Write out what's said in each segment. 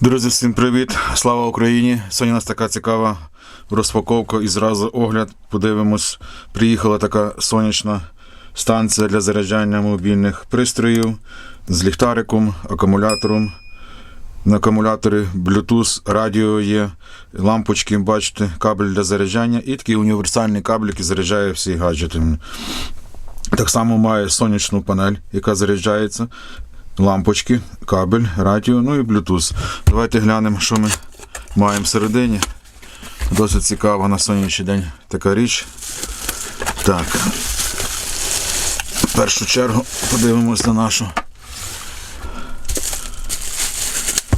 Друзі, всім привіт! Слава Україні! Сьогодні у нас така цікава розпаковка і зразу огляд. Подивимось, приїхала така сонячна станція для заряджання мобільних пристроїв з ліхтариком, акумулятором. На акумуляторі Bluetooth, радіо є, лампочки, бачите, кабель для заряджання і такий універсальний кабель, який заряджає всі гаджети. Так само має сонячну панель, яка заряджається, лампочки, кабель, радіо, ну і Bluetooth. Давайте глянемо, що ми маємо всередині. Досить цікава на сонячний день така річ. Так. В першу чергу подивимось на нашу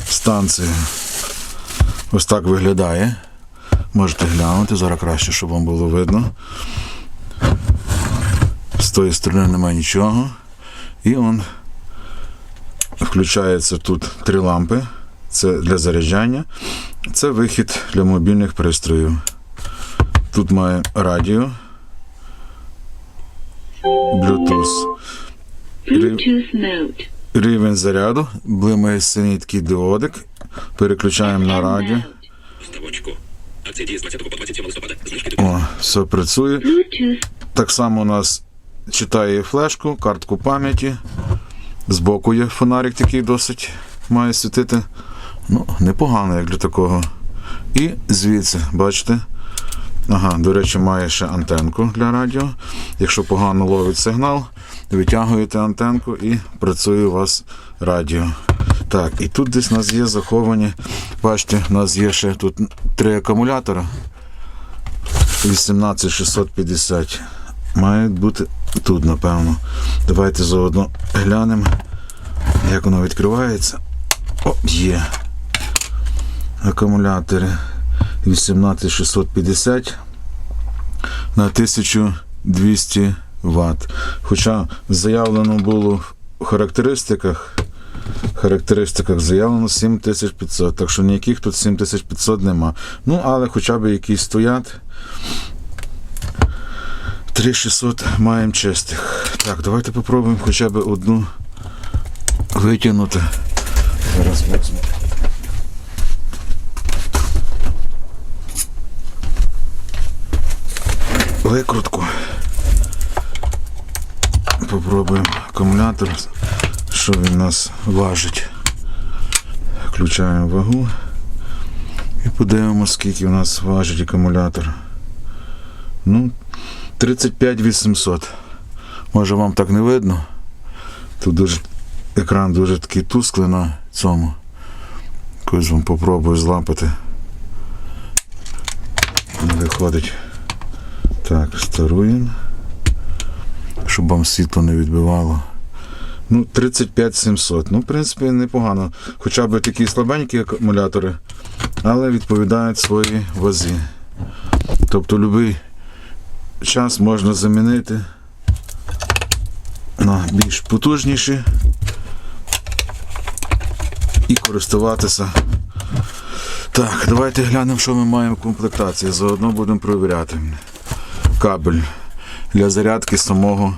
станцію. Ось так виглядає. Можете глянути, зараз краще, щоб вам було видно. З тої сторони немає нічого. І он включається тут три лампи. Це для заряджання. Це вихід для мобільних пристроїв. Тут має радіо, Bluetooth. Bluetooth. Рівень заряду, блимає синій такий диодик. Переключаємо на радіо. Ставочку. Акція діє з 20 по 27 листопада. Знижки О, все працює. Так само у нас читає флешку, картку пам'яті. Збоку є фонарик такий досить має світити. Ну, непогано, як для такого. І звідси, бачите? Ага, до речі, має ще антенку для радіо. Якщо погано ловить сигнал, витягуєте антенку і працює у вас радіо. Так, і тут десь у нас є заховані. Бачите, у нас є ще тут три акумулятора. 18650 має бути тут, напевно. Давайте заодно глянемо, як воно відкривається. О, є. Акумулятори 18650 на 1200 Вт. Хоча заявлено було в характеристиках. Характеристиках заявлено 7500, так що ніяких тут 7500 нема. Ну, але хоча б якісь стоять. 3600 маємо чистих. Так, давайте попробуємо хоча б одну витягнути. Зараз візьму. Викрутку. Попробуємо акумулятор, що він нас важить. Включаємо вагу і подивимося, скільки у нас важить акумулятор. Ну, 35 800. Може вам так не видно. Тут дуже екран дуже такий тусклий на цьому. Якось вам попробую злампати. Не виходить. Так, старуємо. Щоб вам світло не відбивало. Ну, 35 700. Ну, в принципі, непогано. Хоча б такі слабенькі акумулятори, але відповідають своїй вазі. Тобто будь-який час можна замінити на більш потужніші і користуватися. Так, давайте глянемо, що ми маємо в комплектації. Заодно будемо перевіряти. Кабель для зарядки самого,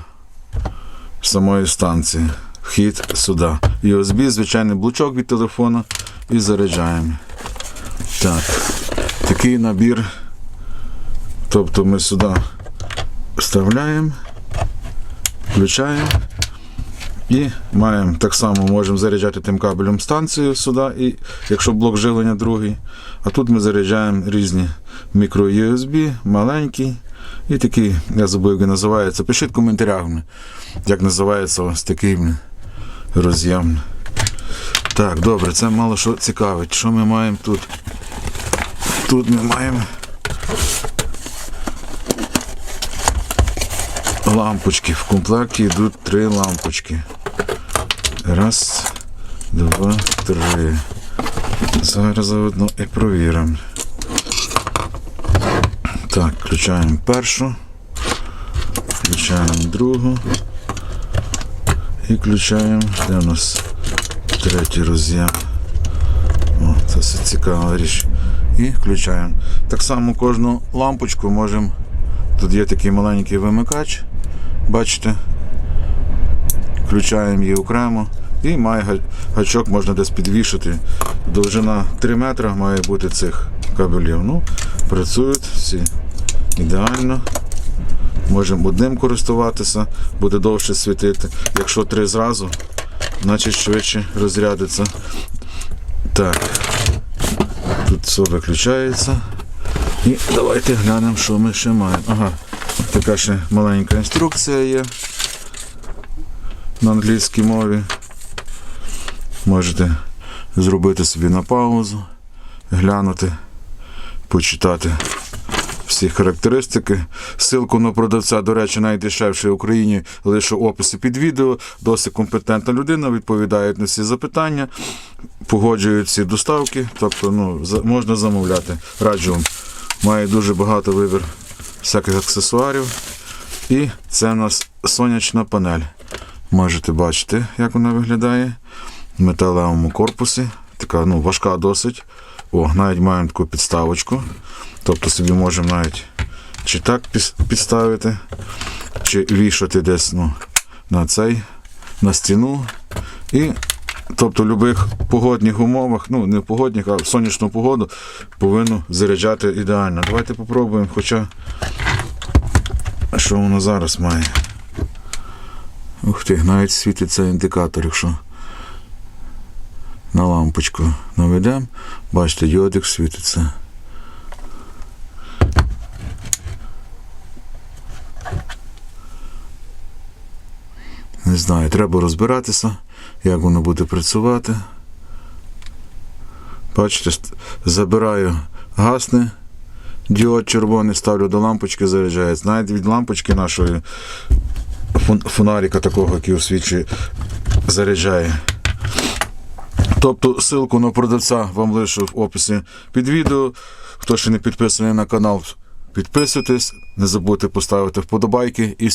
самої станції. Вхід сюди. USB, звичайний блочок від телефона і заряджаємо. Так, такий набір. Тобто ми сюди вставляємо, включаємо і маємо так само можемо заряджати тим кабелем станцію сюди, і якщо блок живлення другий. А тут ми заряджаємо різні мікро-USB, маленький і такий, я забув, як називається. Пишіть в коментарях, як називається ось такий роз'єм. Так, добре, це мало що цікавить. Що ми маємо тут? Тут ми маємо лампочки. В комплекті йдуть три лампочки. Раз, два, три. Зараз заодно і провіримо. Так, включаємо першу, включаємо другу і включаємо, де у нас третій роз'єм. О, це все цікава річ. І включаємо. Так само кожну лампочку можемо. Тут є такий маленький вимикач. Бачите? Включаємо її окремо І має гачок, можна десь підвішати. Довжина 3 метри має бути цих кабелів. Ну, працюють всі ідеально. Можемо одним користуватися, буде довше світити. Якщо три зразу, значить швидше розрядиться. Так. Тут все виключається. І давайте глянемо, що ми ще маємо. Ага, така ще маленька інструкція є на англійській мові. Можете зробити собі на паузу, глянути, почитати всі характеристики. Силку на продавця, до речі, найдешевший в Україні лише в описі під відео. Досить компетентна людина, відповідає на всі запитання, погоджують всі доставки, тобто ну, можна замовляти. Раджу вам. Має дуже багато вибір всяких аксесуарів. І це у нас сонячна панель. Можете бачити, як вона виглядає в металевому корпусі. Така ну, важка досить. О, навіть маємо таку підставочку. Тобто собі можемо навіть чи так підставити, чи вішати десь ну, на цей, на стіну. І тобто в будь-яких погодних умовах, ну не в погодних, а в сонячну погоду повинно заряджати ідеально. Давайте попробуємо, хоча що воно зараз має. Ух ти, навіть світиться індикатор, якщо на лампочку наведемо, бачите, йодик світиться. Знаю, треба розбиратися, як воно буде працювати. Бачите, забираю гасне, діод червоний, ставлю до лампочки, заряджається. Навіть від лампочки нашої фонарика такого, який освічує, заряджає. Тобто ссылку на продавця вам лишу в описі під відео. Хто ще не підписаний на канал, підписуйтесь, не забудьте поставити вподобайки і